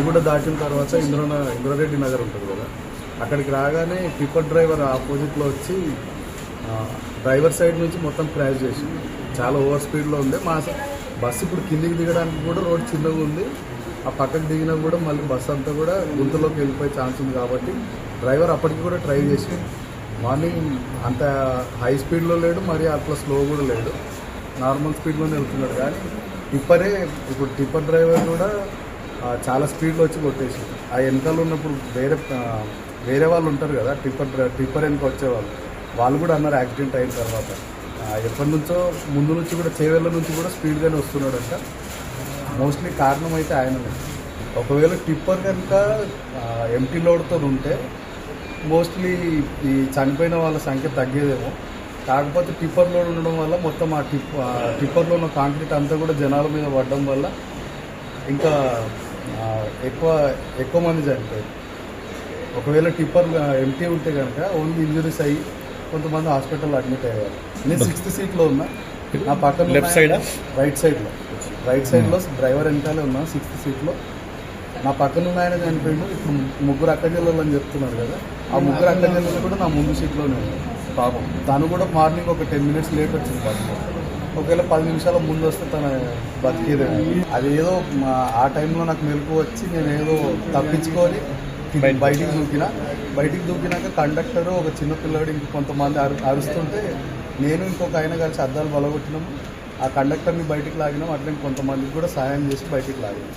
పంజాగుడ్డ దాటిన తర్వాత ఇంద్ర ఇంద్రారెడ్డి నగర్ ఉంటుంది కదా. అక్కడికి రాగానే టిప్పర్ డ్రైవర్ ఆపోజిట్లో వచ్చి డ్రైవర్ సైడ్ నుంచి మొత్తం క్రాష్ చేసింది. చాలా ఓవర్ స్పీడ్లో ఉంది. మా బస్సు ఇప్పుడు కిందికి దిగడానికి కూడా రోడ్ చిన్నగా ఉంది. ఆ పక్కకు దిగినా కూడా మళ్ళీ బస్సు అంతా కూడా గుంతలోకి వెళ్ళిపోయే ఛాన్స్ ఉంది కాబట్టి డ్రైవర్ అప్పటికి కూడా ట్రై చేసి మార్నింగ్ అంత హై స్పీడ్లో లేడు మరి అట్లా స్లో కూడా లేడు. నార్మల్ స్పీడ్లోనే వెళ్తున్నాడు. కానీ టిప్పరే ఇప్పుడు టిప్పర్ డ్రైవర్ కూడా చాలా స్పీడ్లో వచ్చి కొట్టేసి. ఆ వెనకాల ఉన్నప్పుడు వేరే వేరే వాళ్ళు ఉంటారు కదా టిప్పర్ టిప్పర్ వెనక వచ్చేవాళ్ళు. వాళ్ళు కూడా అన్నారు యాక్సిడెంట్ అయిన తర్వాత. ఎప్పటి నుంచో ముందు నుంచి కూడా చేవేళ్ళ నుంచి కూడా స్పీడ్గానే వస్తున్నాడంట. మోస్ట్లీ కారణం అయితే ఆయననే. ఒకవేళ టిప్పర్ కనుక ఎంటీ లోడ్తో ఉంటే మోస్ట్లీ ఈ చనిపోయిన వాళ్ళ సంఖ్య తగ్గేదేమో. కాకపోతే టిప్పర్ లోడ్ ఉండడం వల్ల మొత్తం ఆ టిప్ ఆ టిప్పర్లో ఉన్న కాంక్రీట్ అంతా కూడా జనాల మీద పడడం వల్ల ఇంకా ఎక్కువ ఎక్కువ మంది చనిపోయారు ఒకవేళ టిప్పర్ ఎంటీ ఉంటే కనుక ఓన్లీ ఇంజరీస్ అయ్యి కొంతమంది హాస్పిటల్ అడ్మిట్ అయ్యారు. నేను సిక్స్త్ సీట్లో ఉన్నా. నా పక్కన side ఆ? రైట్ సైడ్లో. రైట్ సైడ్లో డ్రైవర్ వెనకాలే ఉన్నా సిక్స్త్ సీట్లో. నా పక్కన ఉన్న ఆయన చనిపోయిండు. ఇప్పుడు ముగ్గురు అక్క జిల్లాలు అని చెప్తున్నారు కదా. ఆ ముగ్గురు అక్క జిల్లాలు కూడా నా ముందు సీట్లోనే ఉంది పాపం. తను కూడా మార్నింగ్ ఒక టెన్ మినిట్స్ లేట్ వచ్చింది బస్సు ఒకవేళ పది నిమిషాల ముందు వస్తే తన బతికేదే అదేదో మా- ఆ టైంలో నాకు మెలకు వచ్చి నేను ఏదో తప్పించుకొని బయటికి దూకిన. బయటికి దూకినాక కండక్టర్ ఒక చిన్న పిల్లాడు ఇంక కొంతమంది అరు అరుస్తుంటే నేను ఇంకొక ఆయన కలిసి అద్దాలు బలగొట్టినాము. ఆ కండక్టర్ని బయటికి లాగినాం అట్లనే కొంతమందికి కూడా సాయం చేసి బయటికి లాగినాం